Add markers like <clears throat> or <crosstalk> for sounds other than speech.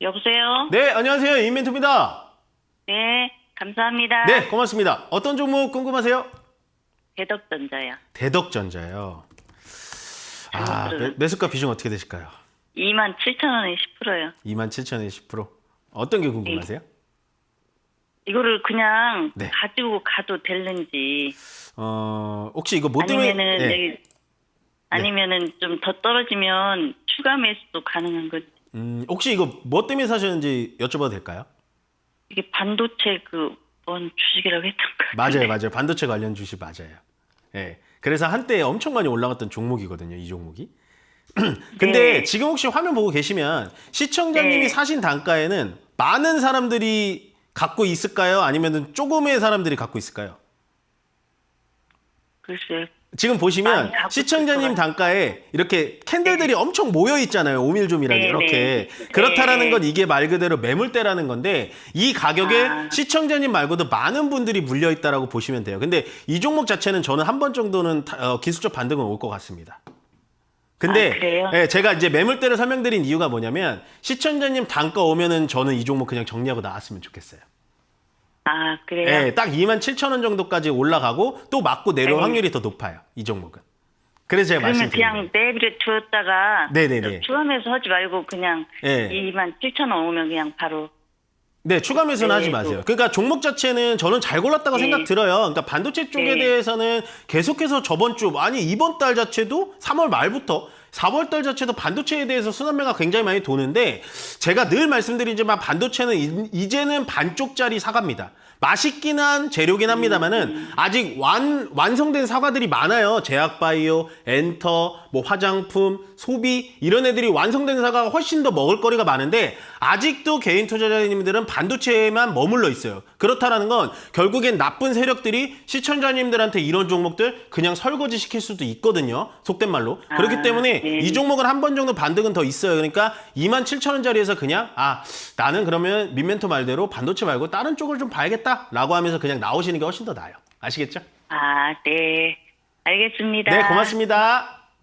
여보세요? 네, 안녕하세요. 이멘토입니다. 네, 감사합니다. 네, 고맙습니다. 어떤 종목 궁금하세요? 대덕전자요. 대덕전자요. 아, 매, 매수가 비중 어떻게 되실까요? 2만 7천 원에 10%요. 27,000에 10%. 어떤 게 궁금하세요? 이거를 그냥 네. 가지고 가도 될는지 어, 혹시 이거 뭐 때문에 아니면은 네. 여기 아니면은 좀 더 떨어지면 추가 매수도 가능한 거지. 음, 혹시 이거 뭐 때문에 사셨는지 여쭤봐도 될까요? 이게 반도체 그뭔 주식이라고 했던 거. 맞아요, 맞아요. 반도체 관련 주식 맞아요. 예. 그래서 한때 엄청 많이 올라갔던 종목이거든요, 이 종목이. <clears throat> 근데 네. 지금 혹시 화면 보고 계시면 시청자님이 네. 사신 단가에는 많은 사람들이 갖고 있을까요? 아니면 조금의 사람들이 갖고 있을까요? 글쎄. 지금 보시면 많이 갖고 시청자님 것 단가에 이렇게 캔들들이 엄청 모여 있잖아요. 오밀조밀하게 네, 이렇게. 네. 그렇다라는 네. 건 이게 말 그대로 매물대라는 건데 이 가격에 아. 시청자님 말고도 많은 분들이 물려 있다라고 보시면 돼요. 근데 이 종목 자체는 저는 한 번 정도는 타- 어, 기술적 반등은 올 것 같습니다. 근데 아, 그래요? 예, 제가 이제 매물대를 설명드린 이유가 뭐냐면 시청자님 단가 오면은 저는 이 종목 그냥 정리하고 나왔으면 좋겠어요. 아, 그래요? 예, 딱 2만 7천 원 정도까지 올라가고 또 맞고 내려올 네. 확률이 더 높아요. 이 종목은. 그래서 제가 그러면 말씀드린 그냥 거예요. 내비를 두었다가 네네네. 추가 매수 하지 말고 그냥 예. 2만 7천 원 오면 그냥 바로 네, 추가 매수는 네, 하지 또- 마세요. 그러니까 종목 자체는 저는 잘 골랐다고 네. 생각 들어요. 그러니까 반도체 쪽에 네. 대해서는 계속해서 저번 주 아니 이번 달 자체도 3월 말부터 4월 달 자체도 반도체에 대해서 순환매가 굉장히 많이 도는데 제가 늘 말씀드리지만 반도체는 이- 이제는 반쪽짜리 사과입니다. 맛있긴 한 재료긴 합니다만은 아직 완 완성된 사과들이 많아요. 제약바이오, 엔터, 뭐 화장품, 소비 이런 애들이 완성된 사과가 훨씬 더 먹을거리가 많은데 아직도 개인 투자자님들은 반도체에만 머물러 있어요. 그렇다라는 건 결국엔 나쁜 세력들이 시청자님들한테 이런 종목들 그냥 설거지 시킬 수도 있거든요. 속된 말로. 그렇기 아, 때문에 네. 이 종목은 한 번 정도 반등은 더 있어요. 그러니까 2만 7천 원짜리에서 그냥 아 나는 그러면 민멘토 말대로 반도체 말고 다른 쪽을 좀 봐야겠다라고 하면서 그냥 나오시는 게 훨씬 더 나아요. 아시겠죠? 아, 네. 알겠습니다. 네, 고맙습니다.